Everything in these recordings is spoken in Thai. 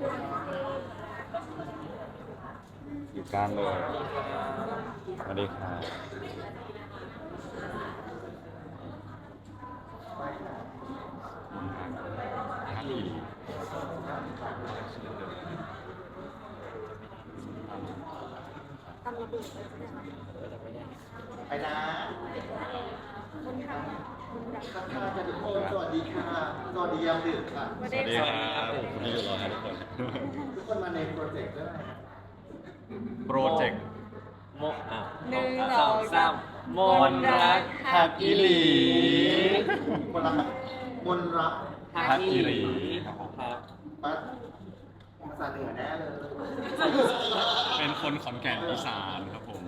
อยู่กลางเลย สวัสดีค่ะฮัลโหลตำระเบิดเลยใช่ไหมคะไปนะคนทำคนดักทักทายกันทุกคนสวัสดีค่ะ สวัสดียามดึกค่ะไม่สได้วัสดีครับวันนี้อยู่รอครับทุกคน ทุกคนมาในโปรเจกต์ด้วยนะโปรเจกต์โมอะหนึ่งสสอองงสาสามมมนต์รักฮักอีหลีมนรักมนรักฮักอีหลีครับผมครับปัดภาษาเหนือแน่เลย เป็นคนขอนแก่นอีสานครับผม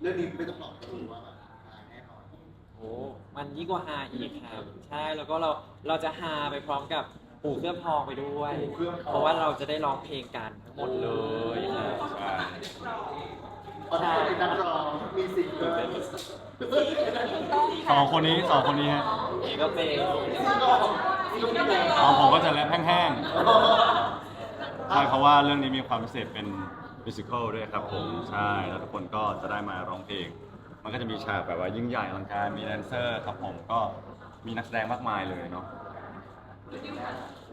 เรื่องนี้ไม่ต้องบอกถึงว่าแบบหาแน่นอนโอ้มันยิ่งกว่าฮาอีกครับ ใช่ แล้วก็เรา เราจะฮาไปพร้อมกับ ปู่เครื่องทองไปด้วย เพราะว่าเราจะได้ร้องเพลงกันทั้งหมดเลยครับใช่อ๋อทุกคนเป็นนักร้องมีสิ่งเกินสองคนนี้สองคนนี้ฮะนี่ก็เป็นอ๋อผมก็จะแรปแห้งๆใช่เพราะว่าเรื่องนี้มีความพิเศษเป็นมิวสิควลด้วยครับผมใช่แล้วทุกคนก็จะได้มาร้องเพลง มันก็จะมีฉากแบบว่ายิ่งใหญ่อลังการมีแดนเซอร์ครับผมก็มีนักแสดงมากมายเลยเนาะ ใช่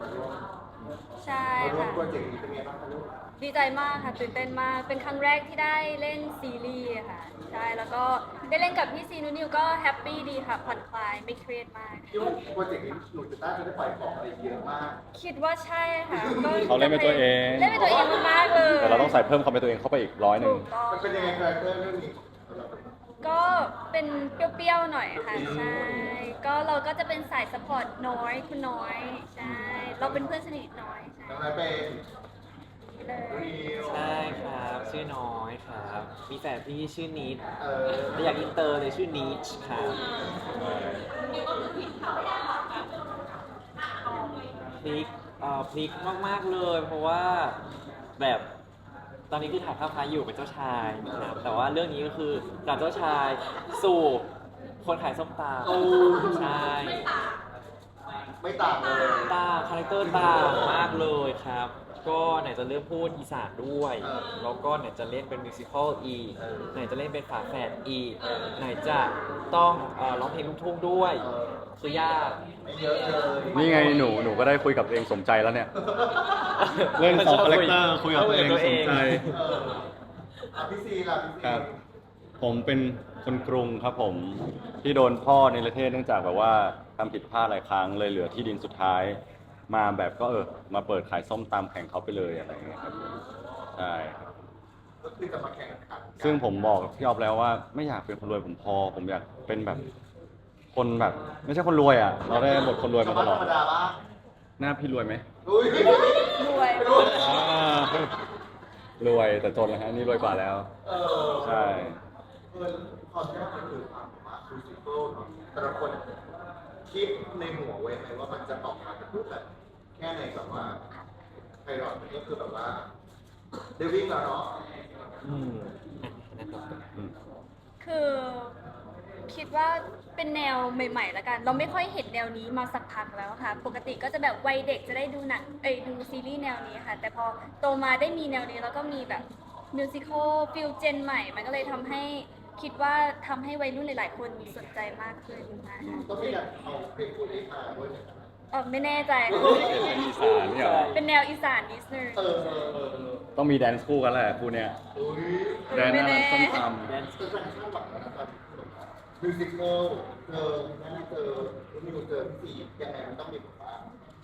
มาร่วมค่ะโปรเจกต์นี้เป็นไงบ้างคะลูกดีใจมากค่ะตื่นเต้นมากเป็นครั้งแรกที่ได้เล่นซีรีส์ค่ะใช่แล้วก็ได้เล่นกับพี่ซีนูนิวก็แฮปปี้ดีค่ะผ่อนคลายไม่เครียดมาก คิดว่าโปรเจกต์นี้หนูจะต้าจะได้ปล่อยของอะไรเยอะมาก คิดว่าใช่ค่ะก็เขาเล่นเป็นตัวเอง เล่นเป็นตัวเองมากๆเลยแต่เราต้องใส่เพิ่มความเป็นตัวเองเข้าไปอีกร้อยหนึ่งถูกต้องมันเป็นยังไงคาแรคเตอร์เรื่องนี้ ก็เป็นเปรี้ยวๆหน่อยค่ะ ใช่ ก็เราก็จะเป็นสายสปอร์ตน้อยคุณน้อย ใช่ เราเป็นเพื่อนสนิทน้อยใช่น้องนายเป็นเลยรีวใช่ครับ ชื่อน้อยครับ มีแฟนพี่ชื่อนิดเออ แต่อยากอินเตอร์เลยชื่อนิชครับพลิกเอ่อพลิกมาก ๆ เลย เพราะว่าแบบ ตอนนี้คือถ่ายภาพพายอยู่เป็นเจ้าชายนะครับแต่ว่าเรื่องนี้ก็คือจากเจ้าชายสู่คนขายส้มตโอ้ำใช่ ไม่ต่าง เลยต่างคาแรคเตอร์ต่างมากเลยครับ ก็ไหนจะเริ่มพูดอีสานด้วยแล้วก็ไหนจะเล่นเป็นมิวสิควลอีกไหนจะเล่นเป็นฝาแฝดอีกไหนจะต้องเอ่อร้องเพลงลูกทุ่งด้วยคือยาก ไม่เยอะเลยนี่ไงหนูหนูก็ได้คุยกับตัวเองสมใจแล้วเนี่ย เล่นสองคาแรคเตอร์คุยกับตัวเองสมใจ เอออะพี่ซีล่ะพี่ซีครับ ผมเป็นคนกรุงครับผมที่โดนพ่อในประเทศเนื่องจากแบบว่าทำผิดพลาดหลายครั้งเลยเหลือที่ดินสุดท้าย มาแบบก็เออมาเปิดขายส้มตำแข่งเขาไปเลยอะไรอย่างเงี้ยครับใช่ครับ ก็คือจะมาแข่งขันกันซึ่งผมบอกกับพี่ออฟแล้วว่าไม่อยากเป็นคนรวยผมพอ ผมอยากเป็นแบบ คนแบบ ไม่ใช่คนรวยอะ เราได้บทคนรวยมาตลอด ธรรมดาปะหน้าพี่รวยไหมอุ้ยรวยรวยอ่ารวยแต่จนแล้วฮะนี่รวยกว่าแล้ว เออใช่ เออความยากมันคือความแบบว่ามิวสิควลเนาะแต่ละคนคิดในหัวไว้ไหมว่ามันจะออกมาเป็นรูปแบบแค่ไหนแบบว่าไพเราะก็คือแบบว่าเดวิ่งแล้วเนาะอืมคือคิดว่าเป็นแนวใหม่ๆแล้วกัน เราไม่ค่อยเห็นแนวนี้มาสักพักแล้วค่ะ ปกติก็จะแบบวัยเด็กจะได้ดูหนังเอ้ยดูซีรีส์แนวนี้ค่ะ แต่พอโตมาได้มีแนวนี้แล้วก็มีแบบมิวสิควลฟิลเจนใหม่ มันก็เลยทำให้ คิดว่าทำให้วัยรุ่นหลาย ๆ คนสนใจมากขึ้นนะคะต้องมีการเอาเพลงคุณนี้มาด้วยนะเออไม่แน่ใจ เป็นอีสานเนี่ยเหรอเป็นแนวอีสานนิดนึงเออเออเออเออต้องมีแดนซ์คู่กันแหละคู่เนี้ยอุ้ยแดนหน้าร้านส้มตแดนซ์เป็นแฟนคลับแบบนะครับมิวสิควลเจอนั่นเจอมิวเจอพี่สี่ยังไงมันต้องมีแบบว่า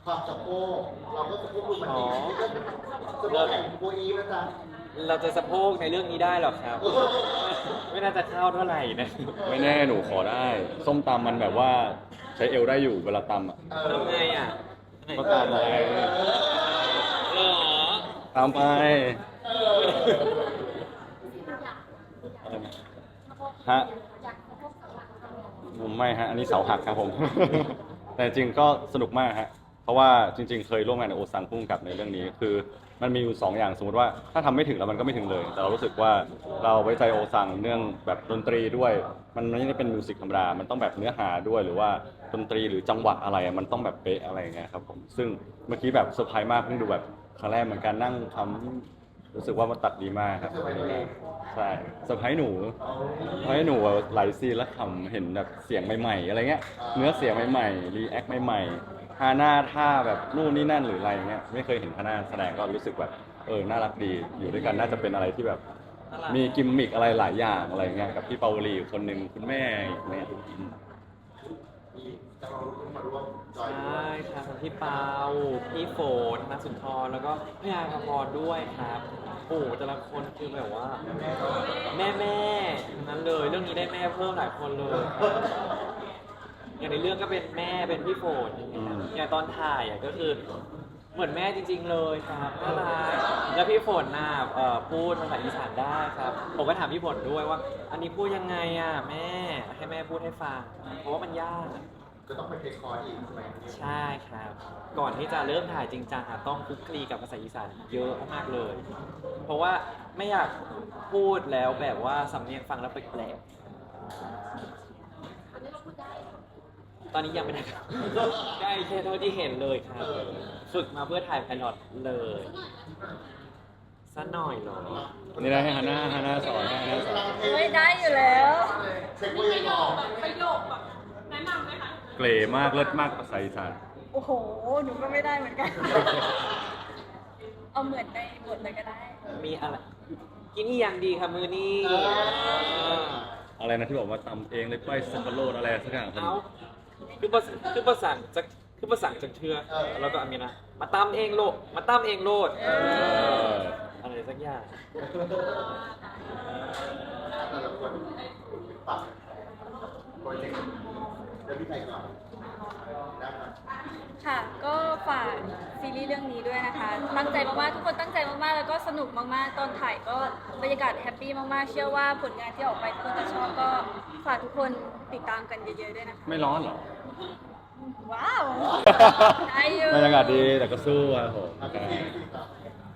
ความสะโพกเราก็สะโพกดูมันดีสะโพกแข่งโบอีนะจ๊ะ เราจะสะโพกในเรื่องนี้ได้หรอครับ ไม่น่าจะเข้าเท่าไหร่นะำไม่แน่หนูขอได้ ส้มตำมันแบบว่าใช้เอวได้อยู่เวลาตำอะเออทำไงอะก็ตามไปเหรอตามไปฮะผมไม่ฮะ อันนี้เสาหักครับผม แต่จริงก็สนุกมากฮะ เพราะว่าจริง ๆ เคยร่วมงานกับโอซังพุ่งกับในเรื่องนี้ คือมันมีอยู่สองอย่างสมมติว่าถ้าทำไม่ถึงแล้วมันก็ไม่ถึงเลย แต่เรารู้สึกว่าเราไว้ใจโอซังเนื่องแบบดนตรีด้วย มันไม่ได้เป็นมิวสิกธรรมดา มันต้องแบบเนื้อหาด้วยหรือว่าดนตรีหรือจังหวะอะไรอะมันต้องแบบเป๊ะอะไรอย่างเงี้ยครับผมซึ่งเมื่อกี้แบบเซอร์ไพรส์มากเพิ่งดูแบบครั้งแรกเหมือนกันนั่งทำรู้สึกว่ามันตัดดีมากครับใช่เซอร์ไพรส์หนูเซอร์ไพรส์หนูหลายซีนแล้วขำเห็นแบบเสียงใหม่ๆอะไรเงี้ยเนื้อเสียงใหม่ๆรีแอคใหม่ๆ ฮาน้าท่าแบบนู่นนี่นั่นหรืออะไรเงี้ยไม่เคยเห็นฮาน่าแสดงก็รู้สึกแบบเออน่ารักดีอยู่ด้วยกันน่าจะเป็นอะไรที่แบบ มีกิมมิกอะไรหลายอย่างอะไรเงี้ยกับพี่เปาวลีอยู่คนหนึ่งคุณแม่อีกเนี่ยมีจะเรารู้มาร่วมจอยใช่ครับทั้งพี่เปา พี่ฝนนักสุนทร แล้วก็พี่อาภพรด้วยครับโอ้โหแต่ละคนคือแบบว่า แม่แม่ทั้งนั้นเลย เรื่องนี้ได้แม่เพิ่มหลายคนเลย อย่างในเรื่องก็เป็นแม่เป็นพี่ฝนอย่างตอนถ่ายอะก็คือเหมือนแม่จริง ๆ เลยครับน่ารักแล้วพี่ฝนน่ะเอ่อพูดภาษาอีสานได้ครับ ผมก็ถามพี่ฝนด้วยว่า อันนี้พูดยังไงอะแม่ให้แม่พูดให้ฟังเพราะว่ามันยาก ก็ต้องไปเทคคอร์สอีกใช่ไหมใช่ครับ ก่อนที่จะเริ่มถ่ายจริงจังอะต้องคลุกคลีกับภาษาอีสานเยอะมากๆเลย เพราะว่าไม่อยากพูดแล้วแบบว่าสำเนียงฟังแล้วแปลกๆ ตอนนี้ยังไม่ได้ครับ ได้แค่เท่าที่เห็นเลยครับ ฝึกมาเพื่อถ่ายไพลอตเลยสักหน่อยเหรอนี่ได้ให้ฮาน่าฮาน่าสอนให้ฮาน่าสอนไม่ได้อยู่แล้วเช็คว่ายังออกเกรมากเลิศมากภาษาอีสานโอ้โหหนูก็ไม่ได้เหมือนกัน เอาเหมือนในบทเลยก็ได้ มีอะไร กินอีหยังดีครับมือนี้อะไรนะที่บอกว่าตำเองเลยไปสับปะรดอะไรสักอย่างเอา คือประคือประสานจะคือประสานจะเทือแล้วก็อามีนะ มาตำเองโลดมาตำเองโลดเอออะไรสักอย่าง แต่ละคนปรับโปรเจกต์เดี๋ยวพี่ไปก่อนได้ครับค่ะ ก็ฝากซีรีส์เรื่องนี้ด้วยนะคะ ตั้งใจมากๆ ทุกคนตั้งใจมากๆ แล้วก็สนุกมากๆ ตอนถ่ายก็บรรยากาศแฮปปี้มากๆ เชื่อว่าผลงานที่ออกไปทุกคนจะชอบก็ฝากทุกคนติดตามกันเยอะๆด้วยนะคะ ไม่ร้อนเหรอ ว้าวได้อยู่บรรยากาศดีแต่ก็สู้ครับผม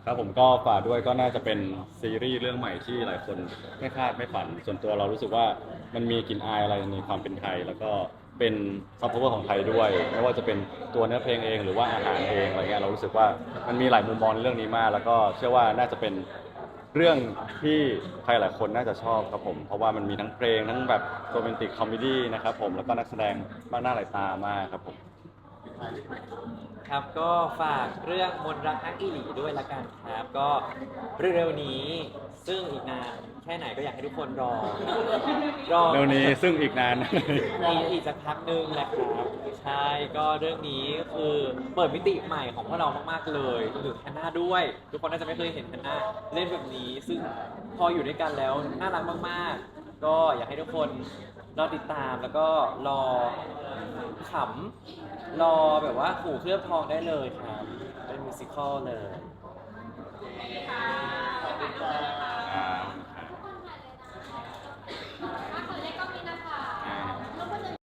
ครับผมก็ฝากด้วยก็น่าจะเป็นซีรีส์เรื่องใหม่ที่หลายคนไม่คาดไม่ฝัน ส่วนตัวเรารู้สึกว่ามันมีกลิ่นอายอะไรในความเป็นไทย แล้วก็เป็นซอฟต์พาวเวอร์ของไทยด้วยไม่ว่าจะเป็นตัวเนื้อเพลงเองหรือว่าอาหารเองอะไรเงี้ยเรารู้สึกว่ามันมีหลายมุมมองในเรื่องนี้มาก แล้วก็เชื่อว่าน่าจะเป็น เรื่องที่ใครหลายคนน่าจะชอบครับผม เพราะว่ามันมีทั้งเพลงทั้งแบบโรแมนติกคอมเมดี้นะครับผมแล้วก็นักแสดงมากหน้าหลายตามากครับผม ครับก็ฝากเรื่องมนต์รักนักอีหลีด้วยละกันครับ ก็เร็วๆนี้ซึ่งอีกนาน แค่ไหนก็อยากให้ทุกคนรอ รอ เร็วนี้ซึ่งอีกนานอีกอีกสักพักหนึงแหละครับใช่ก็เรื่องนี้คือเปิดมิติใหม่ของพวกเรามากๆเลยรวมถึงแฮนนาด้วย ทุกคนน่าจะไม่เคยเห็นแฮนนาเล่นแบบนี้ ซึ่งพออยู่ด้วยกันแล้วน่ารักมากๆ ก็อยากให้ทุกคนรอติดตามแล้วก็รอขำรอแบบว่าขู่เคลือบทองได้เลยครับ เป็นมิวสิควลเลยค่ะ